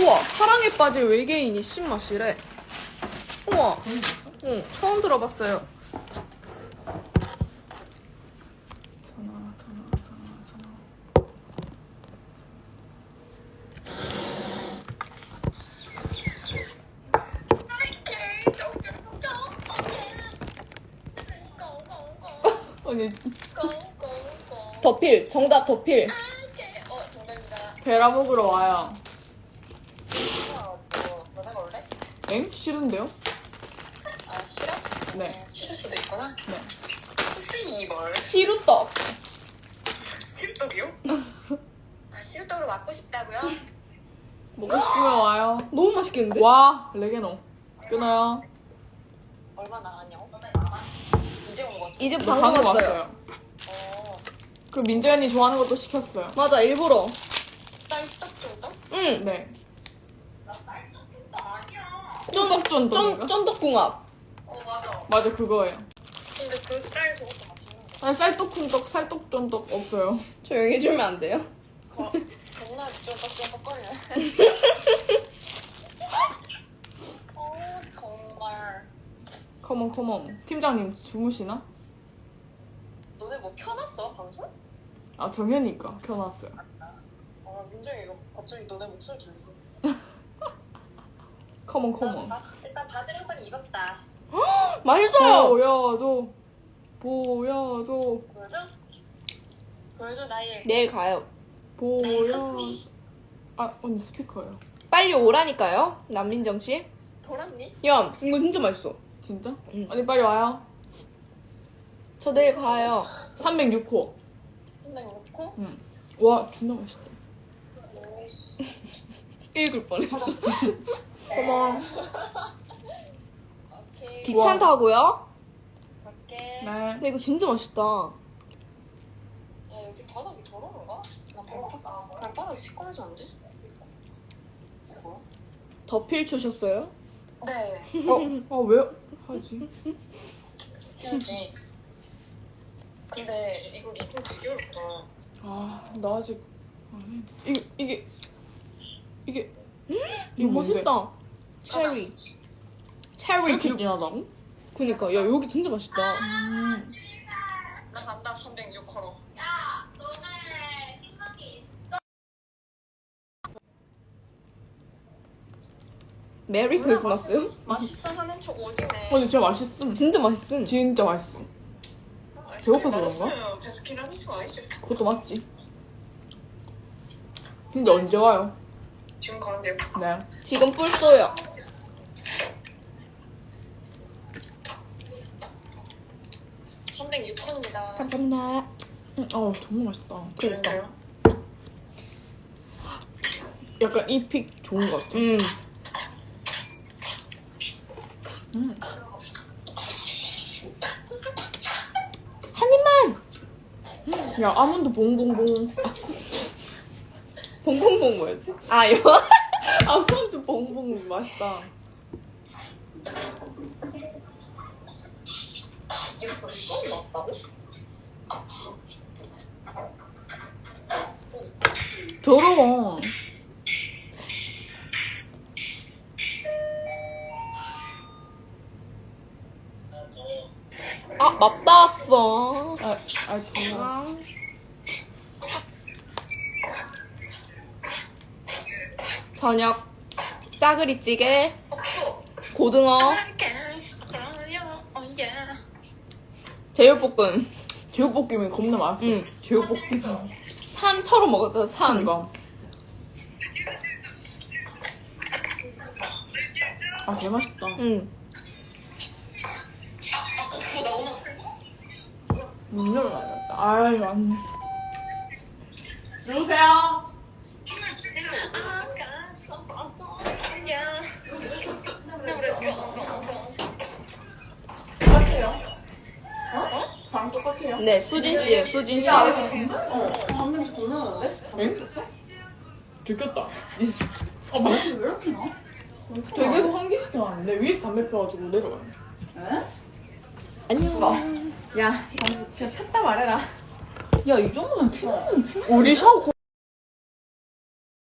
우와, 사랑에 빠질 외계인이 신맛이래. 우와, 응, 처음 들어봤어요. 전화 전화 전화 전화 아니 더필, 정답 더필. 어, 정답입니다. 베라 먹으러 와요 어, 너네 걸래? 엥? 싫은데요? 아, 싫어? 네 싫을 수도 있구나. 네. 이걸? 시루떡. 실떡이요? 아, 실떡으로 맞고 싶다고요? 먹고 싶으면 와요 너무 맛있겠는데? 와 레게노 끊어요 얼마 나갔냐고? 이제 온 거지? 이제 네, 방금 왔어요. 왔어요 어, 그 민재현이 좋아하는 것도 시켰어요 맞아, 일부러. 쌀떡 정도? 응, 네. 쫀득쫀득인가? 쫀, 쫀득궁합. 어, 맞아. 맞아 그거예요 근데 그쌀 저것도 맛있는데. 아니 쌀떡쿵떡 쌀떡쫀떡 없어요 조용히 해주면 안 돼요? 어, 겁나 쫀떡쫀떡거려. 어, 정말. 컴온 컴온 팀장님 주무시나? 너네 뭐 켜놨어, 방송? 아 정현이가 켜놨어요 아, 민정이 이거 갑자기 너네 목소리 들리고. 컴온 컴온 나 일단 바지를 한 번 입었다. 맛있어요! 보여줘 보여줘 보여줘? 보여줘, 나의. 내일 가요. 보여줘 아 언니 스피커요 빨리 오라니까요, 남민정 씨. 돌았니? 야, 이거 진짜 맛있어. 진짜? 응. 언니 빨리 와요 저 내일 가요. 306호 근데 놓고? 와 존나 맛있다 읽을 뻔했어. 고마워. 귀찮다고요? 갈게. 네 근데 이거 진짜 맛있다. 야, 여기 바닥이 더러운가? 나 발바닥, 발바닥이 시꺼매졌는데? 뭐? 더필 추셨어요? 네. 어? 아 왜 하지? 해야지. 근데 이거 리듬 되게 어렵다. 아 나 아직 아니 이게 이게 이게 이거 뭔데? 맛있다. 체리. 체리 이렇게 그, 진하다고? 그니까. 야, 여기 진짜 맛있다. 음. 나 간다, 306호로. 메리 크리스마스요? 맛있어 하는 척 오지네. 어, 근데 진짜 맛있음 진짜 맛있음. 진짜 맛있음 배고파서 그런가? 맛있으면 베스킨라빈스 아니지? 그것도 맞지 근데 언제 와요? 지금 가는데 네 지금 뿔 쏘요. 306호입니다. 감사합니다. 음, 어 정말 맛있다 그니까. 약간 이 픽 좋은 것 같아 음. 음. 한 입만! 야 아몬드 봉봉봉 봉봉봉 뭐였지? 아, 이거? 아몬드 봉봉 맛있다 벌써 넣었다고? 더러워 아, 맛다 왔어. 아, 아 더러워 아. 저녁 짜그리찌개 고등어 제육볶음. 제육볶음이 겁나 맛있어. 응. 제육볶음. 산처럼 먹었죠 산. 이거 아 개맛있다. 응. 문 열어놔야겠다. 아유 안 돼. 누구세요? 방 똑같아요 네 수진 씨예요 수진 씨. 담 냄새 존나 나는데? 엥? 들켰다. 아 맛이 왜 이렇게 나? 저 위에서 환기 시켜 놨는데 위에서 담배 펴가지고 내려와요. 안녕. 야, 진짜 폈다 말해라. 야, 이 정도면 피곤. 우리 샤워